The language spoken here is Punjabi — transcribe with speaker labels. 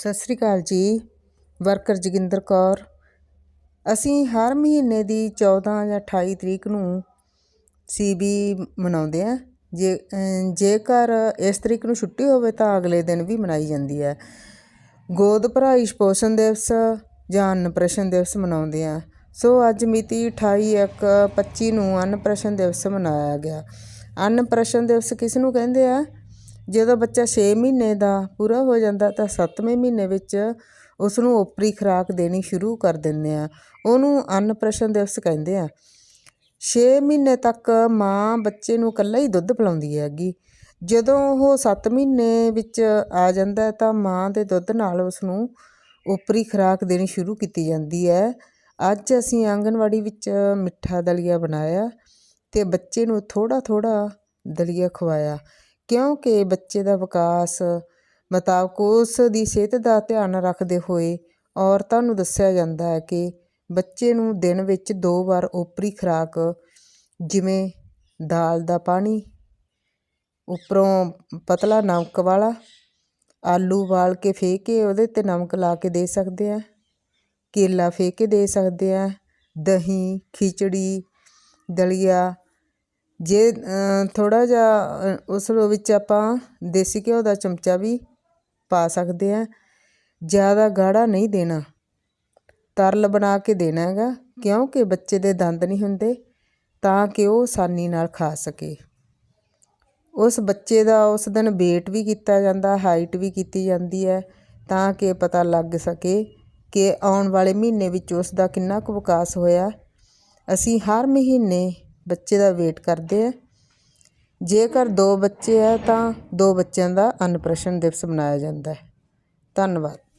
Speaker 1: ਸਤਿ ਸ੍ਰੀ ਅਕਾਲ ਜੀ, ਵਰਕਰ ਜੋਗਿੰਦਰ ਕੌਰ। ਅਸੀਂ ਹਰ ਮਹੀਨੇ ਦੀ 14 ਜਾਂ 28 ਤਰੀਕ ਨੂੰ ਸੀਬੀ ਮਨਾਉਂਦੇ ਆ ਜੇ, ਅਮ, ਜੇਕਰ ਇਸ ਤਰੀਕ ਨੂੰ ਛੁੱਟੀ ਹੋਵੇ ਤਾਂ ਅਗਲੇ ਦਿਨ ਵੀ ਮਨਾਈ ਜਾਂਦੀ ਹੈ। ਗੋਦ ਭਰਾਈ ਪੋਸ਼ਣ ਦਿਵਸ ਜਾਂ ਅੰਨਪ੍ਰਸ਼ਨ ਦਿਵਸ ਮਨਾਉਂਦੇ ਆ ਸੋ ਅੱਜ ਮਿਤੀ 28 ਇੱਕ 25 ਨੂੰ ਅੰਨਪ੍ਰਸ਼ਨ ਦਿਵਸ ਮਨਾਇਆ ਗਿਆ। ਅੰਨਪ੍ਰਸ਼ਨ ਦਿਵਸ ਕਿਸ ਨੂੰ ਕਹਿੰਦੇ ਆ? ਜਦੋਂ ਬੱਚਾ 6 ਮਹੀਨੇ ਦਾ ਪੂਰਾ ਹੋ ਜਾਂਦਾ ਤਾਂ 7ਵੇਂ ਮਹੀਨੇ ਵਿੱਚ ਉਸ ਨੂੰ ਓਪਰੀ ਖੁਰਾਕ ਦੇਣੀ ਸ਼ੁਰੂ ਕਰ ਦਿੰਦੇ ਆ। ਉਹਨੂੰ ਅੰਨਪ੍ਰਸ਼ਨ ਦਿਵਸ ਕਹਿੰਦੇ ਆ। 6 ਮਹੀਨੇ ਤੱਕ ਮਾਂ ਬੱਚੇ ਨੂੰ ਇਕੱਲਾ ਹੀ ਦੁੱਧ ਪਿਲਾਉਂਦੀ ਹੈਗੀ। ਜਦੋਂ ਉਹ 7 ਮਹੀਨੇ ਵਿੱਚ ਆ ਜਾਂਦਾ ਤਾਂ ਮਾਂ ਦੇ ਦੁੱਧ ਨਾਲ ਉਸ ਨੂੰ ਓਪਰੀ ਖੁਰਾਕ ਦੇਣੀ ਸ਼ੁਰੂ ਕੀਤੀ ਜਾਂਦੀ ਹੈ। ਅੱਜ ਅਸੀਂ ਆਂਗਨਵਾੜੀ ਵਿੱਚ ਮਿੱਠਾ ਦਲੀਆ ਬਣਾਇਆ ਤੇ ਬੱਚੇ ਨੂੰ ਥੋੜਾ ਥੋੜਾ ਦਲੀਆ ਖਵਾਇਆ। ਕਿਉਂਕਿ ਬੱਚੇ ਦਾ ਵਿਕਾਸ ਮੁਤਾਬਕ ਉਸ ਦੀ ਸਿਹਤ ਦਾ ਧਿਆਨ ਰੱਖਦੇ ਹੋਏ ਔਰਤਾਂ ਨੂੰ ਦੱਸਿਆ ਜਾਂਦਾ ਹੈ ਕਿ ਬੱਚੇ ਨੂੰ ਦਿਨ ਵਿੱਚ ਦੋ ਵਾਰ ਓਪਰੀ ਖੁਰਾਕ, ਜਿਵੇਂ ਦਾਲ ਦਾ ਪਾਣੀ, ਉੱਪਰੋਂ ਪਤਲਾ ਨਮਕ ਵਾਲਾ ਆਲੂ ਵਾਲ ਕੇ ਫੇ ਕੇ ਉਹਦੇ 'ਤੇ ਨਮਕ ਲਾ ਕੇ ਦੇ ਸਕਦੇ ਆ, ਕੇਲਾ ਫੇ ਕੇ ਦੇ ਸਕਦੇ ਆ, ਦਹੀਂ, ਖਿਚੜੀ, ਦਲੀਆ ਜੇ ਥੋੜ੍ਹਾ ਜਿਹਾ ਉਸ ਵਿੱਚ ਆਪਾਂ ਦੇਸੀ ਘਿਓ ਦਾ ਚਮਚਾ ਵੀ ਪਾ ਸਕਦੇ ਆ ਜ਼ਿਆਦਾ ਗਾੜਾ ਨਹੀਂ ਦੇਣਾ। ਤਰਲ ਬਣਾ ਕੇ ਦੇਣਾ ਹੈਗਾ, ਕਿਉਂਕਿ ਬੱਚੇ ਦੇ ਦੰਦ ਨਹੀਂ ਹੁੰਦੇ, ਤਾਂ ਕਿ ਉਹ ਆਸਾਨੀ ਨਾਲ ਖਾ ਸਕੇ। ਉਸ ਬੱਚੇ ਦਾ ਉਸ ਦਿਨ weight ਵੀ ਕੀਤਾ ਜਾਂਦਾ ਹਾਈਟ ਵੀ ਕੀਤੀ ਜਾਂਦੀ ਹੈ, ਤਾਂ ਕਿ ਪਤਾ ਲੱਗ ਸਕੇ ਕਿ ਆਉਣ ਵਾਲੇ ਮਹੀਨੇ ਵਿੱਚ ਉਸ ਦਾ ਕਿੰਨਾ ਕੁ ਵਿਕਾਸ ਹੋਇਆ। ਅਸੀਂ ਹਰ ਮਹੀਨੇ ਬੱਚੇ ਦਾ ਵੇਟ ਕਰਦੇ ਆ। ਜੇਕਰ ਦੋ ਬੱਚੇ ਆ ਤਾਂ ਦੋ ਬੱਚਿਆਂ ਦਾ ਅੰਨਪ੍ਰਸ਼ਨ ਦਿਵਸ ਮਨਾਇਆ ਜਾਂਦਾ ਹੈ। ਧੰਨਵਾਦ।